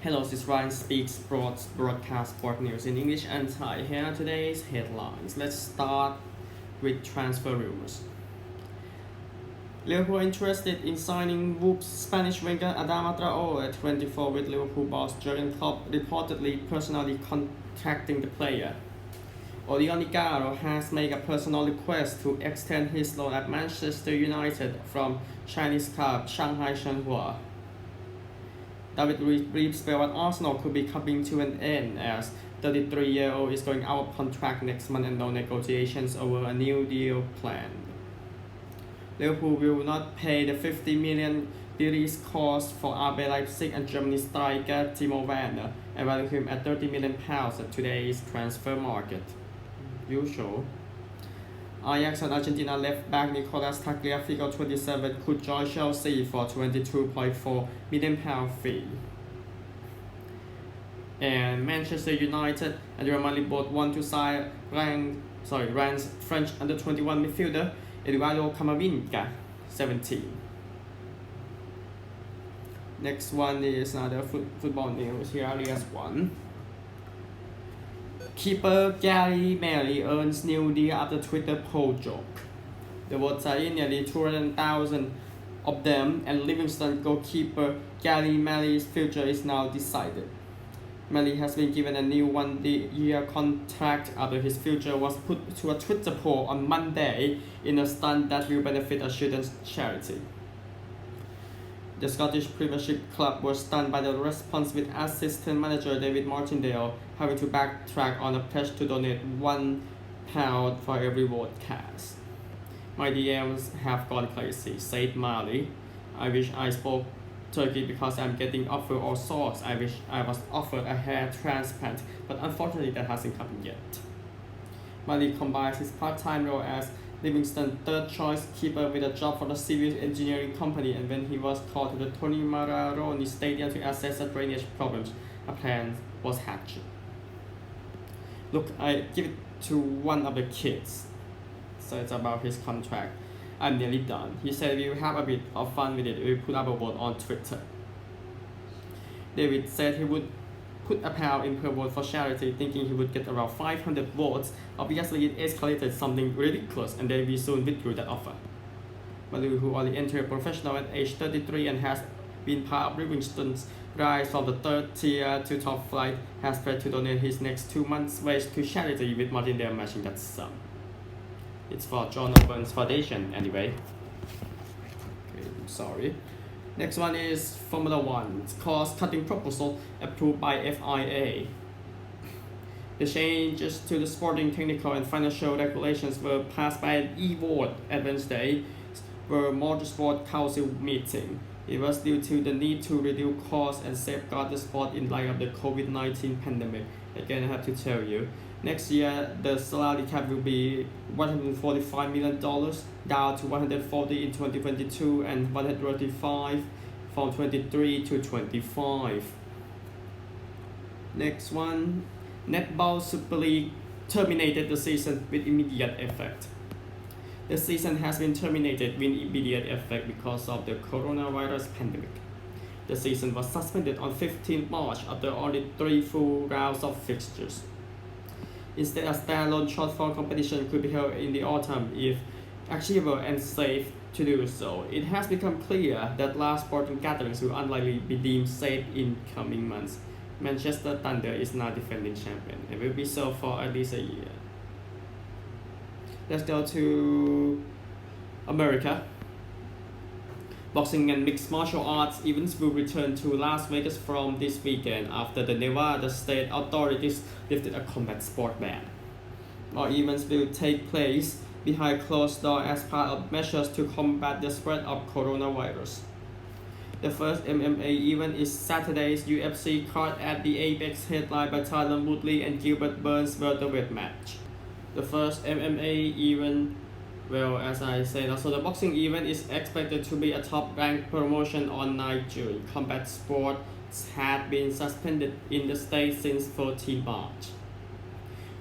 Hello, this is Ryan Speaks Sports Broadcast Sport News in English and Thai. Here are today's headlines. Let's start with transfer rumors. Liverpool interested in signing Wolves Spanish winger Adama Traore, 24, with Liverpool boss Jurgen Klopp reportedly personally contacting the player. Odion Igalo has made a personal request to extend his loan at Manchester United from Chinese club Shanghai Shenhua. David Reeves spell at Arsenal could be coming to an end as 33-year-old is going out of contract next month and no negotiations over a new deal planned. Liverpool will not pay the 50 million release cost for RB Leipzig and Germany striker Timo Werner and value him at 30 million pounds at today's transfer market usual. Ajax and Argentina left back Nicolas Tagliafico 27 could join Chelsea for 22.4 million pound fee. And Manchester United and Real Madrid both want to sign sorry, Rennes French under 21 midfielder Eduardo Camavinga 17. Next one is another foot, football news. here, is one. Keeper Gary Melly earns new deal after Twitter poll joke. The votes are nearly 200,000 of them, and Livingston goalkeeper Gary Melly's future is now decided. Melly has been given a new one-year contract after his future was put to a Twitter poll on Monday in a stunt that will benefit a children's charity. The Scottish Premiership club was stunned by the response with assistant manager David Martindale having to backtrack on a pledge to donate one pound for every vote cast. My DMs have gone crazy, said Marley. I wish I spoke Turkey because I'm getting offered all sorts. I wish I was offered a hair transplant, but unfortunately that hasn't come yet. Marley combines his part-time role as Livingston third choice keeper with a job for the civil engineering company and when he was called to the Tony Mararoni Stadium to assess the drainage problems, a plan was hatched. Look, I give it to one of the kids. So it's about his contract. I'm nearly done. He said we'll have a bit of fun with it. We'll put up a vote on Twitter. David said he would put a pound in per vote for charity, thinking he would get around 500 votes. Obviously, it escalated something ridiculous, and then we soon withdrew that offer. Malu, who only entered professional at age 33 and has been part of Livingston's rise from the third tier to top flight, has pledged to donate his next two months' wage to charity with Martin Martindale matching that sum. It's for John Burns Foundation, anyway. Okay, sorry. Next one is Formula One cost-cutting proposal approved by FIA. The changes to the sporting technical and financial regulations were passed by an e-vote at Wednesday were Motorsport Council meeting. It was due to the need to reduce costs and safeguard the sport in light of the COVID-19 pandemic. Again, I have to tell you, next year the salary cap will be $145 million, down to 140 in 2022 and 135 from 23 to 25. Next one, Netball Super League terminated the season with immediate effect. The season has been terminated with immediate effect because of the coronavirus pandemic. The season was suspended on 15 March after only three full rounds of fixtures. Instead, a standalone short-form competition could be held in the autumn if achievable and safe to do so. It has become clear that large sporting gatherings will unlikely be deemed safe in coming months. Manchester Thunder is now defending champion and will be so for at least a year. Let's go to America. Boxing and mixed martial arts events will return to Las Vegas from this weekend after the Nevada state authorities lifted a combat sport ban. All events will take place behind closed doors as part of measures to combat the spread of coronavirus. The first MMA event is Saturday's UFC card at the Apex headlined by Tyron Woodley and Gilbert Burns welterweight match. The first MMA event, well, as I said, also the boxing event is expected to be a top-ranked promotion on 9 June. Combat sports had been suspended in the state since 14 March.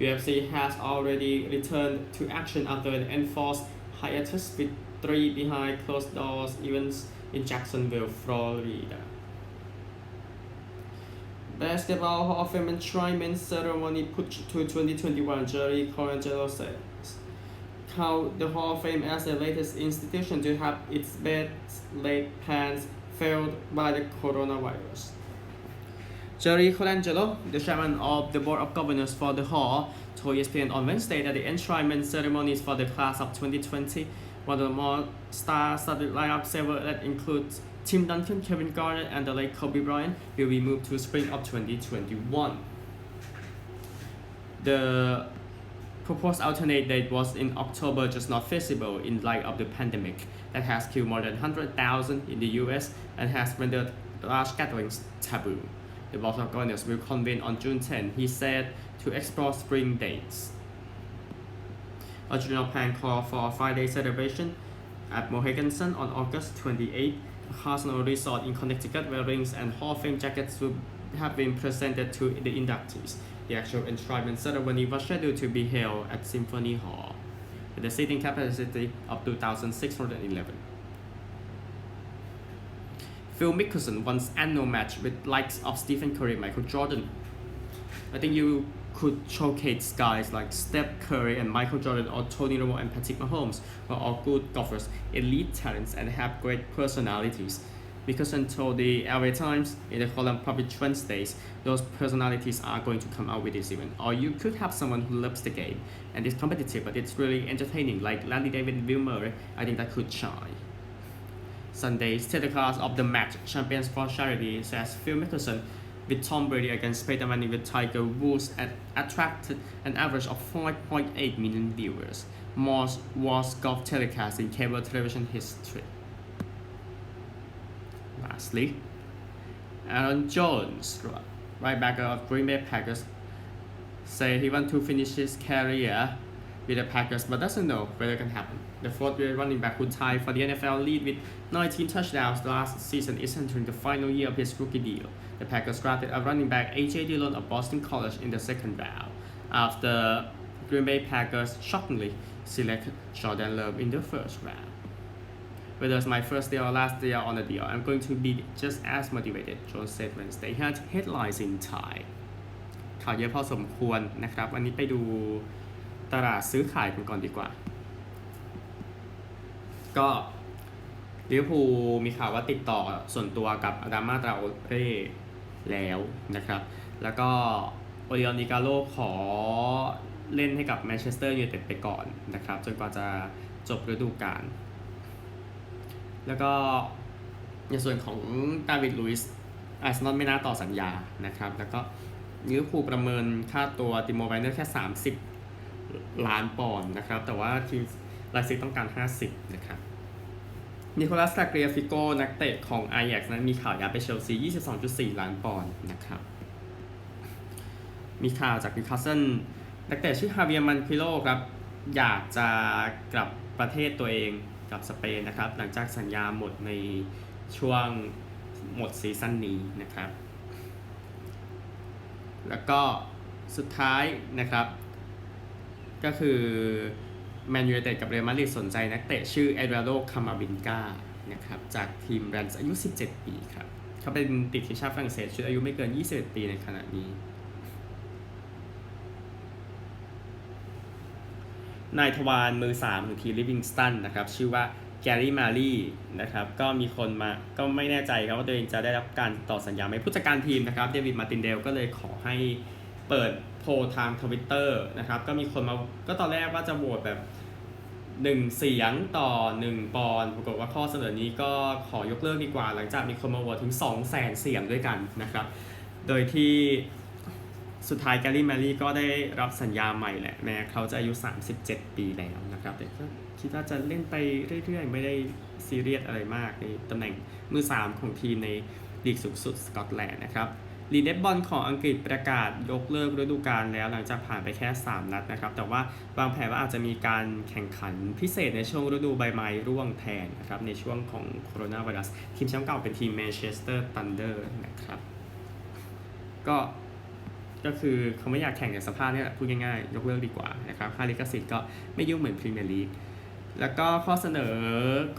UFC has already returned to action after an enforced hiatus with three behind closed doors events in Jacksonville, Florida. Basketball Hall of Fame enshrinement ceremony pushed to 2021, Jerry Colangelo says. Count the Hall of Fame as the latest institution to have its best laid plans failed by the coronavirus. Jerry Colangelo, the chairman of the board of governors for the hall, told ESPN on Wednesday that the enshrinement ceremonies for the class of 2020, one of the more star-studded lineups ever that includes Tim Duncan, Kevin Garnett, and the late Kobe Bryant, will be moved to spring of 2021. The proposed alternate date was in October, just not feasible in light of the pandemic that has killed more than 100,000 in the US and has rendered large gatherings taboo. The Board of Governors will convene on June 10, he said, to explore spring dates. Original plan called for a five-day celebration at Mohegan Sun on August 28. A Casino Resort in Connecticut where rings and Hall of Fame jackets would have been presented to the inductees. The actual enshrinement ceremony was scheduled to be held at Symphony Hall with a seating capacity of 2,611. Phil Mickelson wants annual match with likes of Stephen Curry Michael Jordan. I think you could showcase guys like Steph Curry and Michael Jordan or Tony Romo and Patrick Mahomes who are all good golfers, elite talents and have great personalities. Mickelson until the LA Times in the column published Wednesdays, those personalities are going to come out with this event. Or you could have someone who loves the game and is competitive but it's really entertaining like Landy David Murray. I think that could shine. Sunday's telecast of the match, Champions for Charity, says Phil Mickelson with Tom Brady against Peyton Manning with Tiger Woods at attracted an average of 5.8 million viewers, most was golf telecast in cable television history. Lastly, Aaron Jones, right backer of Green Bay Packers, say he want to finish his career with the Packers but doesn't know whether it can happen. The fourth year running back who tied for the NFL lead with 19 touchdowns last season is entering the final year of his rookie deal. The Packers drafted a running back AJ Dillon of Boston College in the second round after Green Bay Packers shockingly selected Jordan Love in the first round. Whether it's my first day or last day on the deal, I'm going to be just as motivated, Jones said Wednesday. He had headlines in Thai ข่าวเยอะพอสมควรนะครับ วันนี้ไปดูตลาดซื้อขายกันก่อนดีกว่า ก็ลิเวอร์พูลมีข่าวว่าติดต่อส่วนตัวกับอาดามาตราโอเร่แล้วนะครับ แล้วก็โอริอนิกาโลขอเล่นให้กับแมนเชสเตอร์ยูไนเต็ดไปก่อนนะครับ จนกว่าจะจบฤดูกาล แล้วก็ในส่วนของดาวิดลุยส์อาร์เซนอลไม่น่าต่อสัญญานะครับ แล้วก็ลิเวอร์พูลประเมินค่าตัวติโมไวเนอร์แค่ 30 ล้านปอนด์นะครับ แต่ว่าทีมไลซิกต้องการ 50 นะครับนิโคลัสตาเกรียฟิโกนักเตะของ a อ a x นั้นมีข่าวย้ายไปเชลซี 22.4 ล้านปอนด์นะครับ มีข่าวจากนิวคาสเซิลนักเตะชื่อฮาเวียร์มันคิโลครับ อยากจะกลับประเทศตัวเอง กับสเปนนะครับ หลังจากสัญญาหมดในช่วงหมดซีซั่นนี้นะครับ แล้วก็สุดท้ายนะครับ ก็คือแมนยูเต็ดกับเรอัลมาดริดสนใจนักเตะชื่อเอดวาโดคามาบินกานะครับจากทีมแรนส์อายุ 17 ปีครับเขาเป็นติดทีมชาติฝรั่งเศสชุดอายุไม่เกิน 21 ปีในขณะนี้ นายทวารมือ3ของทีมลิวิงสตันนะครับชื่อว่าแกรี่มารีนะครับก็มีคนมาก็ไม่แน่ใจครับว่าตัวเองจะได้รับการต่อสัญญาไหมผู้จัดการทีมนะครับเดวิดมาตินเดลก็เลยขอให้เปิดโพลทางทวิตเตอร์นะครับก็มีคนมาก็ตอนแรกว่าจะโหวตแบบ 1 เสียงต่อ 1 ปอนปรากฏว่าข้อเสนอนี้ก็ขอยกเลิกดีกว่า หลังจากมีคนมาโหวตถึง 2 0 0 0 0 0 เสียงด้วยกันนะครับ โดยที่ สุดท้ายแกรี่แมรี่ก็ได้รับสัญญาใหม่แหละแม้เขาจะอายุ 37 ปีแล้วนะครับแต่ก็คิดว่าจะเล่นไปเรื่อยๆ ไม่ได้ซีเรียสอะไรมากในตำแหน่งมือ 3 ของทีมในลีกสูงสุดสกอตแลนด์นะครับลีดเดบอลของอังกฤษประกาศยกเลิกฤดูกาลแล้วหลังจากผ่านไปแค่ 3 นัดนะครับ แต่ว่าวางแผนว่าอาจจะมีการแข่งขันพิเศษในช่วงฤดูใบไม้ร่วงแทนนะครับ ในช่วงของโคโรนาไวรัสทีมแชมป์เก่าเป็นทีมแมนเชสเตอร์ทันเดอร์นะครับ ก็ ก็คือเขาไม่อยากแข่งในสภาพนี้พูดง่ายๆ ยกเลิกดีกว่านะครับค่าลิขสิทธิ์ก็ไม่ยุ่งเหมือนพรีเมียร์ลีกแล้วก็ข้อเสนอ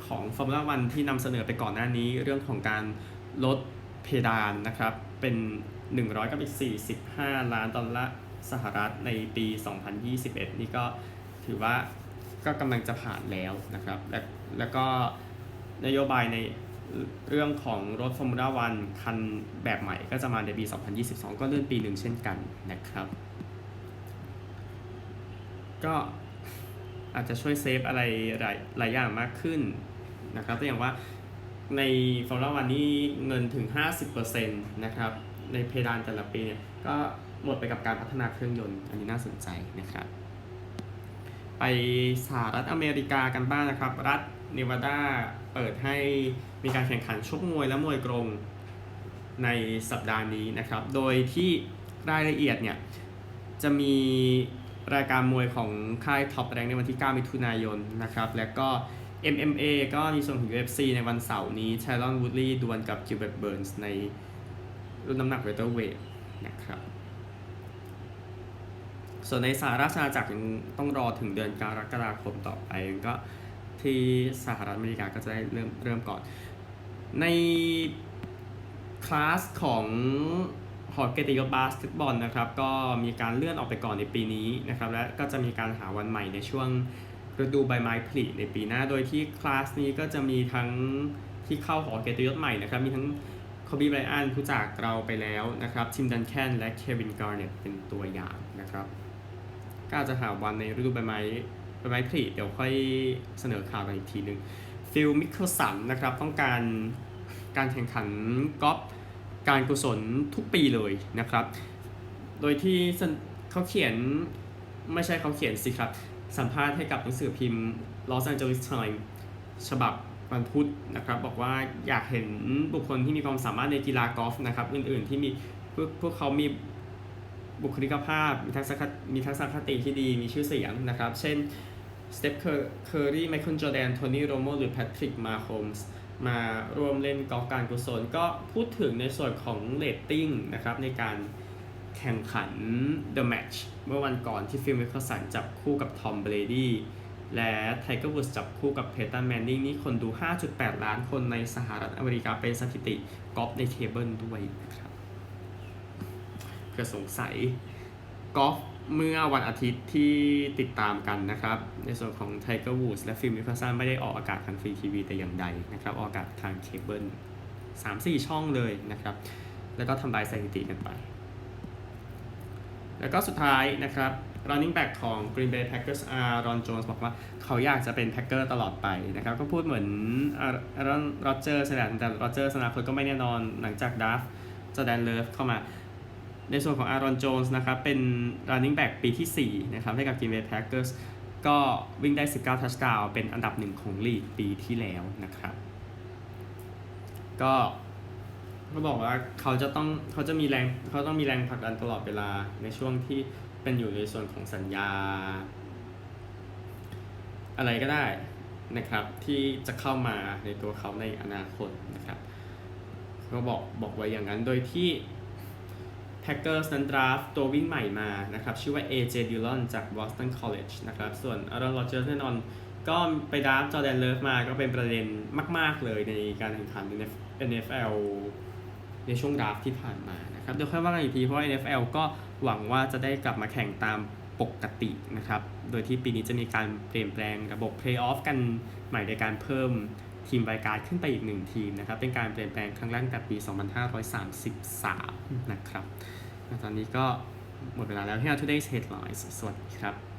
ของฟอร์มูล่าวันที่นำเสนอไปก่อนหน้านี้ เรื่องของการลดเพดานนะครับเป็น 100กับอีก45 ล้านดอลลาร์สหรัฐในปี 2021 นี่ก็ถือว่าก็กำลังจะผ่านแล้วนะครับ และแล้วก็นโยบายใน เรื่องของรถฟอร์มูล่าวันคันแบบใหม่ก็จะมาในปี 2022 ก็เลื่อนปีหนึ่งเช่นกันนะครับ ก็อาจจะช่วยเซฟอะไรหลายหลายอย่างมากขึ้นนะครับตัวอย่างว่าในฟอร์มูล่าวันนี่เงินถึง 50%นะครับ ในเพดานแต่ละปีเนี่ยก็หมดไปกับการพัฒนาเครื่องยนต์ อันนี้น่าสนใจนะครับ ไปสหรัฐอเมริกากันบ้างนะครับ รัฐ เนวาดาเปิดให้มีการแข่งขันชกมวยและมวยกรงในสัปดาห์นี้นะครับ โดยที่รายละเอียดเนี่ยจะมีรายการมวยของค่ายท็อปแรงในวันที่ 9 มิถุนายนนะครับ แล้วก็ MMA ก็มีส่วนของ UFC ในวันเสาร์นี้ c h a r o n Woodley ดวลกับ Gilbert Burns ในรุ่นน้ำหนักเวเตอร์เวทนะครับ ส่วนในสหราชอาณาจักรยังต้องรอถึงเดือนกรกฎาคมต่อไปก็ ที่สหรัฐอเมริกาก็จะได้เริ่มเริ่มก่อน ในคลาสของหอเกียรติยศบาสเกตบอลนะครับ ก็มีการเลื่อนออกไปก่อนในปีนี้นะครับ และก็จะมีการหาวันใหม่ในช่วงฤดูใบไม้ผลิในปีหน้า โดยที่คลาสนี้ก็จะมีทั้งที่เข้าหอเกียรติยศใหม่นะครับ มีทั้งโคบีไบรอันผู้จากเราไปแล้วนะครับทิมดันแคนและเควินการ์เน็ตเป็นตัวอย่างนะครับ ก็จะหาวันในฤดูใบไม้ ใบไม้ผลิเดี๋ยวค่อยเสนอข่าวกันอีกทีหนึ่งฟิลมิคเคิลสันนะครับต้องการการแข่งขันกอล์ฟการกุศลทุกปีเลยนะครับ โดยที่เขาเขียนไม่ใช่เขาเขียนสิครับ สัมภาษณ์ให้กับหนังสือพิมพ์ Los Angeles Times ฉบับวันพุธนะครับ บอกว่าอยากเห็นบุคคลที่มีความสามารถในกีฬากอล์ฟนะครับ อื่นๆที่มีพวกพวกเขามีบุคลิกภาพ มีทักษะมีทักษะคติที่ดีมีชื่อเสียงนะครับ เช่น สเตปเคอร์รี่ไมเคิลจอแดนโทนี่โรโมหรือแพทริกมาโฮมส์มาร่วมเล่นกอล์ฟการกุศลก็พูดถึงในส่วนของเรตติ้งนะครับในการแข่งขัน The Match เมื่อวันก่อนที่ฟิลมิคสันจับคู่กับทอมเบรดี้และไทเกอร์วูดจับคู่กับเพตันแมนนิงนี่คนดู 5.8 ล้านคนในสหรัฐอเมริกาเป็นสถิติกอล์ฟในเคเบิลด้วยนะครับเพื่อสงสัยกอล์ฟ เมื่อวันอาทิตย์ที่ติดตามกันนะครับ ในส่วนของ Tiger Woods และฟิล์มมิคสันไม่ได้ออกอากาศทางฟรีทีวีแต่อย่างใดนะครับ ออกอากาศทางเคเบิล3-4ช่องเลยนะครับ แล้วก็ทำลายสถิติกันไป แล้วก็สุดท้ายนะครับ running back ของ Green Bay Packers อารอนโจนส์บอกว่าเขาอยากจะเป็นแพ็กเกอร์ตลอดไปนะครับ ก็พูดเหมือนอารอนโรเจอร์สแลนแต่โรเจอร์สนาคตก็ไม่แน่นอนหลังจากดัฟจอแดนเลิฟเข้ามา ในส่วนของอารอนโจนส์นะครับเป็น running back ปีที่ 4 นะครับให้กับ Green Bay Packers ก็วิ่งได้ 19 touchdown เป็นอันดับหนึ่งของลีกปีที่แล้วนะครับ ก็เขาบอกว่าเขาจะต้องเขาจะมีแรงเขาต้องมีแรงผลักดันตลอดเวลาในช่วงที่เป็นอยู่ในส่วนของสัญญา อะไรก็ได้นะครับ ที่จะเข้ามาในตัวเขาในอนาคตนะครับ ก็บอกบอกไว้อย่างนั้นโดยที่ Packers นั้นดราฟตัววิ่งใหม่มานะครับชื่อว่า AJ Dillon จาก Boston College นะครับส่วน Aaron Rodgers แน่นอนก็ไปดราฟจอแดนเลิฟมาก็เป็นประเด็นมาก ๆ เลยในการแข่งขัน NFL ในช่วงดราฟที่ผ่านมานะครับเดี๋ยวค่อยว่ากันอีกทีเพราะ NFL ก็หวังว่าจะได้กลับมาแข่งตามปกตินะครับ โดยที่ปีนี้จะมีการเปลี่ยนแปลงระบบ Playoff กันใหม่ในการเพิ่ม ทีมรายการขึ้นไปอีกหนึ่งทีมนะครับ เป็นการเปลี่ยนแปลงครั้งแรกตั้งแต่ปี 2533 นะครับ ตอนนี้ก็หมดเวลาแล้วที่เรา Today's Headlines สวัสดีครับ